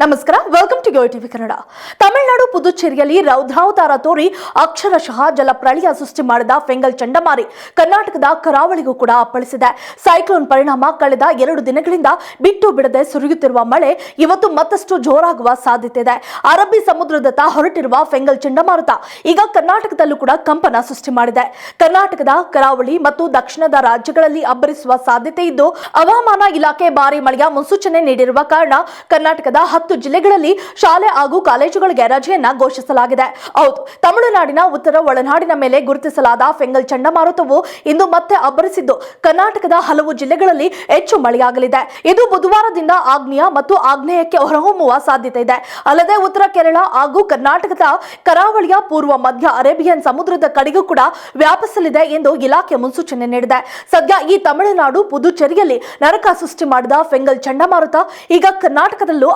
ನಮಸ್ಕಾರ welcome to TV Kannada Tamil Nadu ಪುದುಚೇರಿಯಲ್ಲಿ ರೌದ್ರಾವತಾರ ತೋರಿ ಅಕ್ಷರಶಃ ಜಲಪ್ರಳಯ ಸೃಷ್ಟಿ ಮಾಡಿದ ಫೆಂಗಲ್ ಚಂಡಮಾರಿ ಕರ್ನಾಟಕದ ಕರಾವಳಿಗೂ ಕೂಡ ಅಪ್ಪಳಿಸಿದೆ. ಸೈಕ್ಲೋನ್ ಪರಿಣಾಮ ಕಳೆದ ಎರಡು ದಿನಗಳಿಂದ ಬಿಟ್ಟು ಬಿಡದೆ ಸುರಿಯುತ್ತಿರುವ ಮಳೆ ಇವತ್ತು ಮತ್ತಷ್ಟು ಜೋರಾಗುವ ಸಾಧ್ಯತೆ ಇದೆ. ಅರಬ್ಬಿ ಸಮುದ್ರದತ್ತ ಹೊರಟಿರುವ ಫೆಂಗಲ್ ಚಂಡಮಾರುತ ಈಗ ಕರ್ನಾಟಕದಲ್ಲೂ ಕೂಡ ಕಂಪನ ಸೃಷ್ಟಿ ಮಾಡಿದೆ. ಕರ್ನಾಟಕದ ಕರಾವಳಿ ಮತ್ತು ದಕ್ಷಿಣದ ರಾಜ್ಯಗಳಲ್ಲಿ ಅಬ್ಬರಿಸುವ ಸಾಧ್ಯತೆ ಇದ್ದು ಹವಾಮಾನ ಇಲಾಖೆ ಭಾರಿ ಮಳೆಯ ಮುನ್ಸೂಚನೆ ನೀಡಿರುವ ಕಾರಣ ಕರ್ನಾಟಕದ ಜಿಲ್ಲೆಗಳಲ್ಲಿ ಶಾಲೆ ಹಾಗೂ ಕಾಲೇಜುಗಳಿಗೆ ರಜೆಯನ್ನ ಘೋಷಿಸಲಾಗಿದೆ. ಹೌದು, ತಮಿಳುನಾಡಿನ ಉತ್ತರ ಒಳನಾಡಿನ ಮೇಲೆ ಗುರುತಿಸಲಾದ ಫೆಂಗಲ್ ಚಂಡಮಾರುತವು ಇಂದು ಮತ್ತೆ ಅಬ್ಬರಿಸಿದ್ದು, ಕರ್ನಾಟಕದ ಹಲವು ಜಿಲ್ಲೆಗಳಲ್ಲಿ ಹೆಚ್ಚು ಮಳೆಯಾಗಲಿದೆ. ಇದು ಬುಧವಾರದಿಂದ ಆಗ್ನೇಯ ಮತ್ತು ಆಗ್ನೇಯಕ್ಕೆ ಹೊರಹೊಮ್ಮುವ ಸಾಧ್ಯತೆ ಇದೆ. ಅಲ್ಲದೆ ಉತ್ತರ ಕೇರಳ ಹಾಗೂ ಕರ್ನಾಟಕದ ಕರಾವಳಿಯ ಪೂರ್ವ, ಮಧ್ಯ ಅರೇಬಿಯನ್ ಸಮುದ್ರದ ಕಡೆಗೂ ಕೂಡ ವ್ಯಾಪಿಸಲಿದೆ ಎಂದು ಇಲಾಖೆ ಮುನ್ಸೂಚನೆ ನೀಡಿದೆ. ಸದ್ಯ ಈ ತಮಿಳುನಾಡು ಪುದುಚೇರಿಯಲ್ಲಿ ನರಕ ಸೃಷ್ಟಿ ಮಾಡಿದ ಫೆಂಗಲ್ ಚಂಡಮಾರುತ ಈಗ ಕರ್ನಾಟಕದಲ್ಲೂ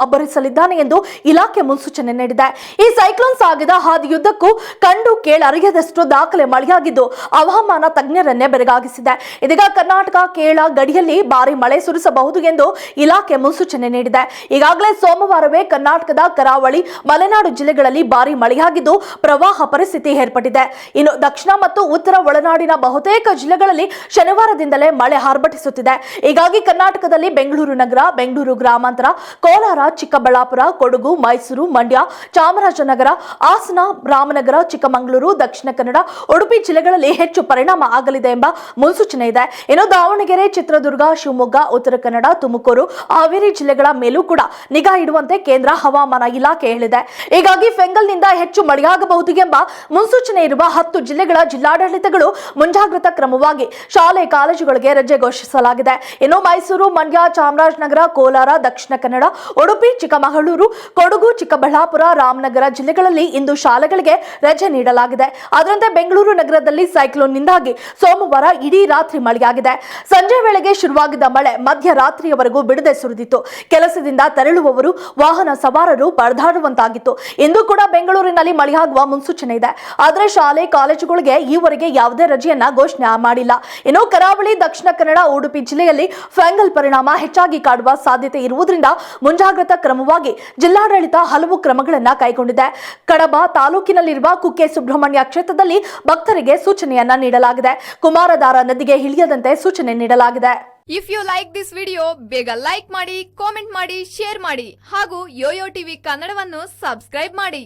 ಅಬ್ಬರಿಸಲಿದ್ದಾನೆ ಎಂದು ಇಲಾಖೆ ಮುನ್ಸೂಚನೆ ನೀಡಿದೆ. ಈ ಸೈಕ್ಲೋನ್ ಸಾಗಿದ ಹಾದಿಯುದ್ದಕ್ಕೂ ಕಂಡು ಕೇಳರಿಯದಷ್ಟು ದಾಖಲೆ ಮಳೆಯಾಗಿದ್ದು, ಹವಾಮಾನ ತಜ್ಞರನ್ನೇ ಬೆರಗಾಗಿಸಿದೆ. ಇದೀಗ ಕರ್ನಾಟಕ ಕೇರಳ ಗಡಿಯಲ್ಲಿ ಭಾರಿ ಮಳೆ ಸುರಿಸಬಹುದು ಎಂದು ಇಲಾಖೆ ಮುನ್ಸೂಚನೆ ನೀಡಿದೆ. ಈಗಾಗಲೇ ಸೋಮವಾರವೇ ಕರ್ನಾಟಕದ ಕರಾವಳಿ, ಮಲೆನಾಡು ಜಿಲ್ಲೆಗಳಲ್ಲಿ ಭಾರಿ ಮಳೆಯಾಗಿದ್ದು, ಪ್ರವಾಹ ಪರಿಸ್ಥಿತಿ ಏರ್ಪಟ್ಟಿದೆ. ಇನ್ನು ದಕ್ಷಿಣ ಮತ್ತು ಉತ್ತರ ಒಳನಾಡಿನ ಬಹುತೇಕ ಜಿಲ್ಲೆಗಳಲ್ಲಿ ಶನಿವಾರದಿಂದಲೇ ಮಳೆ ಆರ್ಭಟಿಸುತ್ತಿದೆ ಹೀಗಾಗಿ ಕರ್ನಾಟಕದಲ್ಲಿ ಬೆಂಗಳೂರು ನಗರ, ಬೆಂಗಳೂರು ಗ್ರಾಮಾಂತರ, ಕೋಲಾರ, ಚಿಕ್ಕಬಳ್ಳಾಪುರ ಕೊಡಗು, ಮೈಸೂರು, ಮಂಡ್ಯ, ಚಾಮರಾಜನಗರ, ಹಾಸನ, ರಾಮನಗರ, ಚಿಕ್ಕಮಗಳೂರು, ದಕ್ಷಿಣ ಕನ್ನಡ, ಉಡುಪಿ ಜಿಲ್ಲೆಗಳಲ್ಲಿ ಹೆಚ್ಚು ಪರಿಣಾಮ ಆಗಲಿದೆ ಎಂಬ ಮುನ್ಸೂಚನೆ ಇದೆ. ಇನ್ನು ದಾವಣಗೆರೆ, ಚಿತ್ರದುರ್ಗ, ಶಿವಮೊಗ್ಗ, ಉತ್ತರ ಕನ್ನಡ, ತುಮಕೂರು, ಹಾವೇರಿ ಜಿಲ್ಲೆಗಳ ಮೇಲೂ ಕೂಡ ನಿಗಾ ಇಡುವಂತೆ ಕೇಂದ್ರ ಹವಾಮಾನ ಇಲಾಖೆ ಹೇಳಿದೆ. ಹೀಗಾಗಿ ಫೆಂಗಲ್ನಿಂದ ಹೆಚ್ಚು ಮಳೆಯಾಗಬಹುದು ಎಂಬ ಮುನ್ಸೂಚನೆ ಇರುವ ಹತ್ತು ಜಿಲ್ಲೆಗಳ ಜಿಲ್ಲಾಡಳಿತಗಳು ಮುಂಜಾಗ್ರತಾ ಕ್ರಮವಾಗಿ ಶಾಲೆ, ಕಾಲೇಜುಗಳಿಗೆ ರಜೆ ಘೋಷಿಸಲಾಗಿದೆ. ಇನ್ನು ಮೈಸೂರು, ಮಂಡ್ಯ, ಚಾಮರಾಜನಗರ, ಕೋಲಾರ, ದಕ್ಷಿಣ ಕನ್ನಡ, ಉಡುಪಿ, ಚಿಕ್ಕಮಗಳೂರು ಕೊಡಗು, ಚಿಕ್ಕಬಳ್ಳಾಪುರ, ರಾಮನಗರ ಜಿಲ್ಲೆಗಳಲ್ಲಿ ಇಂದು ಶಾಲೆಗಳಿಗೆ ರಜೆ ನೀಡಲಾಗಿದೆ. ಅದರಂತೆ ಬೆಂಗಳೂರು ನಗರದಲ್ಲಿ ಸೈಕ್ಲೋನ್ನಿಂದಾಗಿ ಸೋಮವಾರ ಇಡೀ ರಾತ್ರಿ ಮಳೆಯಾಗಿದೆ. ಸಂಜೆ ವೇಳೆಗೆ ಶುರುವಾಗಿದ್ದ ಮಳೆ ಮಧ್ಯರಾತ್ರಿಯವರೆಗೂ ಬಿಡದೆ ಸುರಿದಿತ್ತು. ಕೆಲಸದಿಂದ ತೆರಳುವವರು, ವಾಹನ ಸವಾರರು ಪರದಾಡುವಂತಾಗಿತ್ತು. ಇಂದು ಕೂಡ ಬೆಂಗಳೂರಿನಲ್ಲಿ ಮಳೆಯಾಗುವ ಮುನ್ಸೂಚನೆ ಇದೆ. ಆದರೆ ಶಾಲೆ, ಕಾಲೇಜುಗಳಿಗೆ ಈವರೆಗೆ ಯಾವುದೇ ರಜೆಯನ್ನ ಘೋಷಣೆ ಮಾಡಿಲ್ಲ. ಇನ್ನು ಕರಾವಳಿ, ದಕ್ಷಿಣ ಕನ್ನಡ, ಉಡುಪಿ ಜಿಲ್ಲೆಯಲ್ಲಿ ಫೆಂಗಲ್ ಪರಿಣಾಮ ಹೆಚ್ಚಾಗಿ ಕಾಡುವ ಸಾಧ್ಯತೆ ಇರುವುದರಿಂದ ಮುಂಜಾಗ್ರತಾ ಕ್ರಮವಾಗಿ ಜಿಲ್ಲಾಡಳಿತ ಹಲವು ಕ್ರಮಗಳನ್ನು ಕೈಗೊಂಡಿದೆ. ಕಡಬ ತಾಲೂಕಿನಲ್ಲಿರುವ ಕುಕ್ಕೆ ಸುಬ್ರಹ್ಮಣ್ಯ ಕ್ಷೇತ್ರದಲ್ಲಿ ಭಕ್ತರಿಗೆ ಸೂಚನೆಯನ್ನ ನೀಡಲಾಗಿದೆ. ಕುಮಾರಧಾರ ನದಿಗೆ ಇಳಿಯದಂತೆ ಸೂಚನೆ ನೀಡಲಾಗಿದೆ. If you like this video ಬೇಗ ಲೈಕ್ ಮಾಡಿ ಕಾಮೆಂಟ್ ಮಾಡಿ ಶೇರ್ ಮಾಡಿ ಹಾಗೂ ಯೋಯೋ ಟಿವಿ ಕನ್ನಡವನ್ನು ಸಬ್ಸ್ಕ್ರೈಬ್ ಮಾಡಿ.